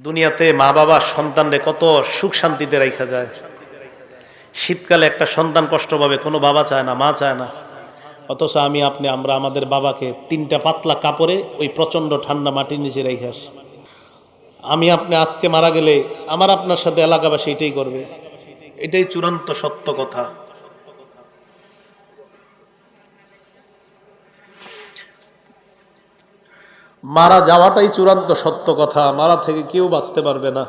দুনিয়াতে মা বাবা সন্তানরে কত সুখ শান্তিতে রাখা যায়। শীতকালে একটা সন্তান কষ্ট পাবে, কোনো বাবা চায় না, মা চায় না। অথচ আমি, আপনি, আমরা আমাদের বাবাকে তিনটা পাতলা কাপড়ে ওই প্রচণ্ড ঠান্ডা মাটির নিচে রেখে আসি। আমি, আপনি আজকে মারা গেলে আমার আপনার সাথে এলাকাবাসী এটাই করবে। এটাই চূড়ান্ত সত্য কথা। মারা যাওয়াটাই চূড়ান্ত সত্য কথা। মারা থেকে কেউ বাঁচতে পারবে না।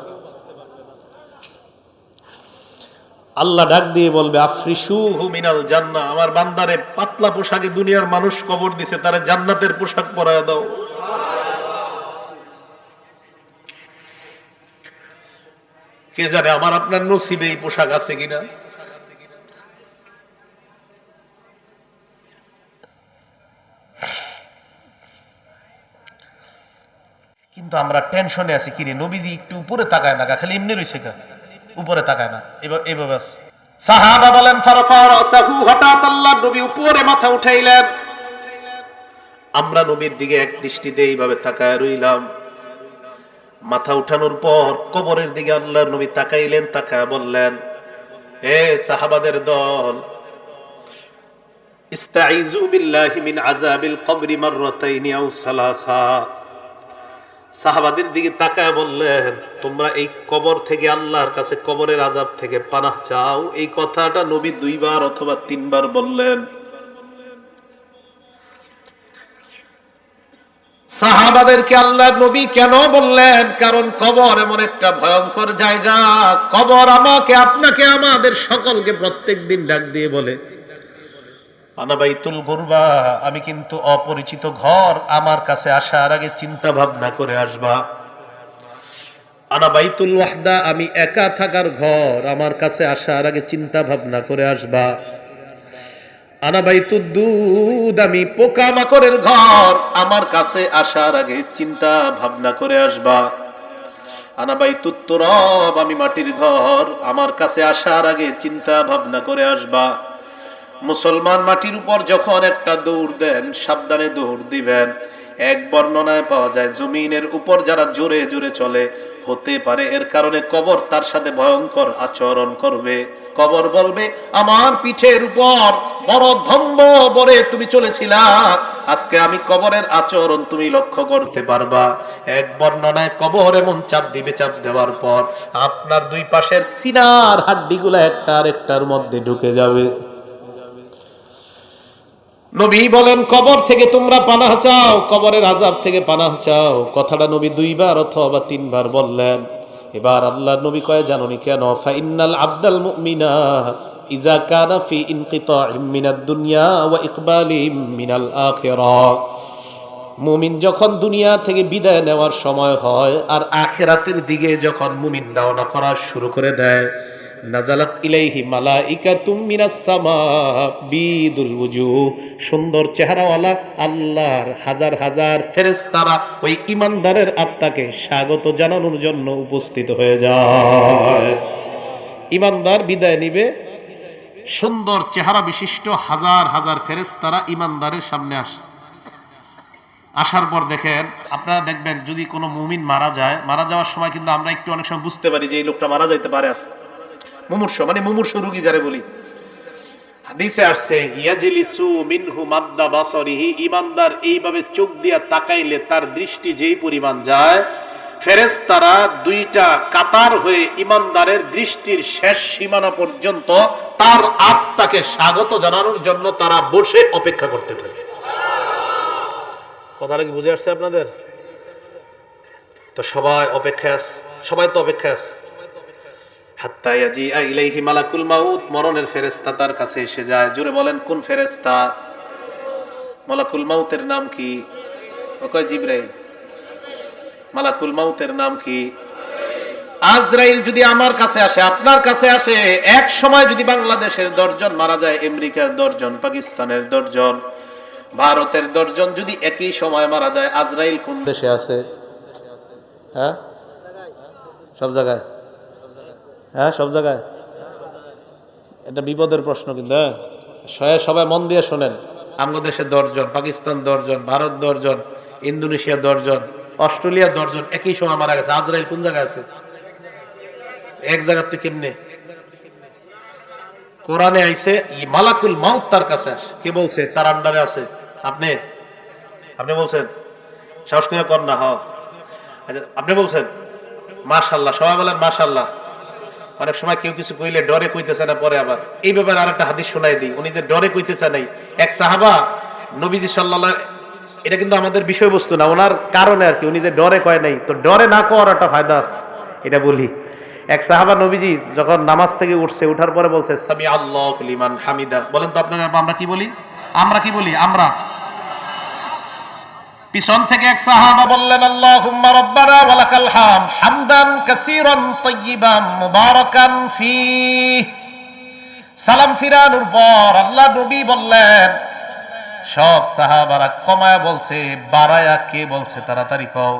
আল্লাহ ডাক দিয়ে বলবে আফ্রিসু মিনাল জান্না, আমার বান্দারে পাতলা পোশাকে দুনিয়ার মানুষ কবর দিছে, তারে জান্নাতের পোশাক পরায় দাও। কে জানে আমার আপনার নসিবে এই পোশাক আছে কিনা? কিন্তু আমরা টেনশনে আছি, কিরে, নবীজি একটু উপরে তাকায় না খালি এমনি রয়েছে গা। উপরে তাকায় না, এবার, এভাবে। সাহাবা বলেন, ফারফা রাসাহু, হঠাৎ আল্লাহ নবী উপরে মাথা উঠাইলেন। আমরা নবীর দিকে এক দৃষ্টিতে এইভাবে তাকায় রইলাম। মাথা উঠানোর পর কবরের দিকে আল্লাহর নবী তাকাইলেন, তাকায় বললেন হে সাহাবাদের দল ইস্তাইজু বিল্লাহি মিন আযাবিল কবরি মাররাতাইনি আও সালাসা। সাহাবাদের দিকে তাকায় বললেন, তোমরা এই কবর থেকে আল্লাহর কাছে কবরের আজাব থেকে পানাহ চাও? এই কথাটা নবী দুইবার অথবা তিনবার বললেন। সাহাবাদেরকে আল্লাহ নবী কেন বললেন? কারণ কবর এমন একটা ভয়ঙ্কর জায়গা। কবর আমাকে, আপনাকে আমাদের সকলকে প্রত্যেক দিন ডাক দিয়ে বলে। আনাবাইতুল গুরবা, আমি কিন্তু অপরিচিত ঘর আমার কাছে আসার আগে চিন্তা ভাবনা করে আসবা। আনাবাইতুল ওয়াহদা, আমি একা থাকার ঘর আমার কাছে আসার আগে চিন্তা ভাবনা করে আসবা। আনাবাইতুদ দুধ, আমি পোকা মাকড়ের ঘর আমার কাছে আসার আগে চিন্তা ভাবনা করে আসবা। আনাবাইতুত তুরব, আমি মাটির ঘর আমার কাছে আসার আগে চিন্তা ভাবনা করে আসবা। মুসলমান মাটির উপর যখন একটা দৌড় দেন, সাবধানে দৌড় দিবেন। এক বর্ণনায় পাওয়া যায়, জমিনের উপর যারা জোরে জোরে চলে, হতে পারে এর কারণে কবর তার সাথে ভয়ঙ্কর আচরণ করবে। কবর বলবে, আমার পিঠের উপর বড় ধম্ব বরে তুমি চলেছিলা। আজকে আমি কবরের আচরণ তুমি লক্ষ্য করতে পারবা। এক বর্ণনায় কবর এমন চাপ দিবে, চাপ দেওয়ার পর আপনার দুই পাশের সিনার হাড্ডিগুলো একটা আরেকটার মধ্যে ঢুকে যাবে। নবী বলেন, কবর থেকে তোমরা পানাহ চাও, কবরের আজাব থেকে পানাহ চাও। কথাটা নবী দুইবার অথবা তিনবার বললেন। এবার আল্লাহ নবী কয়, জানুনি কেন? ফাইনাল আব্দাল মুমিনা ইজা কানা ফি ইনকিতাইম মিনাদ দুনিয়া ওয়া ইকবালিম মিনাল আখিরা। মুমিন যখন দুনিয়া থেকে বিদায় নেওয়ার সময় হয়, আর আখেরাতের দিকে যখন মুমিন রওনা করা শুরু করে দেয় নাজালাত ইলাইহি মিনাস সামা, বিদুল সুন্দর চেহারাওয়ালা, আল্লাহর হাজার হাজার ফেরেশতারা ওই ইমানদারের আত্মাকে স্বাগত জানানোর জন্য উপস্থিত হয়ে যায়। ইমানদার বিদায় নিবে। সুন্দর চেহারা বিশিষ্ট হাজার হাজার ফেরেশতারা ইমানদারের সামনে আসে আসার পর দেখেন, আপনারা দেখবেন যদি কোনো মুমিন মারা যায়, মারা যাওয়ার সময় কিন্তু আমরা একটু অনেক সময় বুঝতে পারি যে এই লোকটা মারা যাইতে পারে আজকে। মুমূর্ষ মানে মুমূর্ষ রুগী যারে বলি। হাদিসে আসছে, ইয়াজলিসু মিনহু বাসরিহি ইমানদার এইভাবে চোখ দিয়া তাকাইলে তার দৃষ্টি যেই পরিমাণ যায়, ফেরেশতারা দুইটা কাতার হয়ে ইমানদারের দৃষ্টির শেষ সীমানা পর্যন্ত তার আত্মাকে স্বাগত জানানোর জন্য তারা বসে অপেক্ষা করতে থাকে। কথাটা কি বুঝে আসছে আপনাদের? তো সবাই অপেক্ষা আছে, সবাই তো অপেক্ষা আছে। মরণের ফেরেশতা তার কাছে এসে যায়। জোরে বলেন, কোন ফেরেশতা? মালাকুল মাউতের নাম কি? ও কয় মালাকুল মাউতের নাম কি? আজরাইল যদি আমার কাছে আসে, আপনার কাছে আসে, এক সময় যদি বাংলাদেশের দশজন মারা যায়, আমেরিকার দশজন, পাকিস্তানের দশজন, ভারতের দশজন যদি একই সময় মারা যায়, আজরাইল কোন দেশে আছে? হ্যাঁ? সব জায়গায়? হ্যাঁ সব জায়গায়? এটা বিপদের প্রশ্ন কিন্তু হ্যাঁ? সবাই মন দিয়ে শোনেন। বাংলাদেশে দশজন, পাকিস্তান দশজন, ভারত দশজন, ইন্দোনেশিয়া দশজন, অস্ট্রেলিয়া দশজন, একই সময় মারা গেছে। আজরাইল কোন জায়গায় আছে? এক জায়গার থেকে কেমনে? কোরআনে আইছে, ই মালাকুল মাউত তার কাছে আসে। কে বলছে? তার আন্ডারে আছে। আপনি? আপনি বলছেন? সাহস করে কর না হ আচ্ছা আপনি বলছেন? মাশাল্লাহ সবাই বলেন মাশাল্লাহ অনেক সময় কেউ কিছু কইলে ডরে কইতেছে না পরে আবার। এই ব্যাপারে আর একটা হাদিস শোনাই দিই। উনি যে ডরে কইতেছে নাই, এক সাহাবা নবীজি সাল্লাল্লাহ এটা কিন্তু আমাদের বিষয়বস্তু না, ওনার কারণে আর কি। উনি যে ডরে কয় নাই, তো ডরে না করার একটা ফায়দা আছে, এটা বলি। এক সাহাবা নবীজি যখন নামাজ থেকে উঠছে, উঠার পরে বলছে সামি আল্লাহ লিমান হামিদা। বলেন তো আপনারা, আমরা কি বলি? আমরা কি বলি? আমরা। পিছন থেকে এক সাহাবা বললেন, আল্লাহুম্মা রাব্বানা ওয়া লাকাল হাম হামদান কাসীরান তাইয়িবান মুবারাকান ফি সালাম ফিরানোর পর আল্লাহ নবী বললেন, সব সাহাবারা কমায়া বলছে, বাড়ায়া কে বলছে তাড়াতাড়ি কও।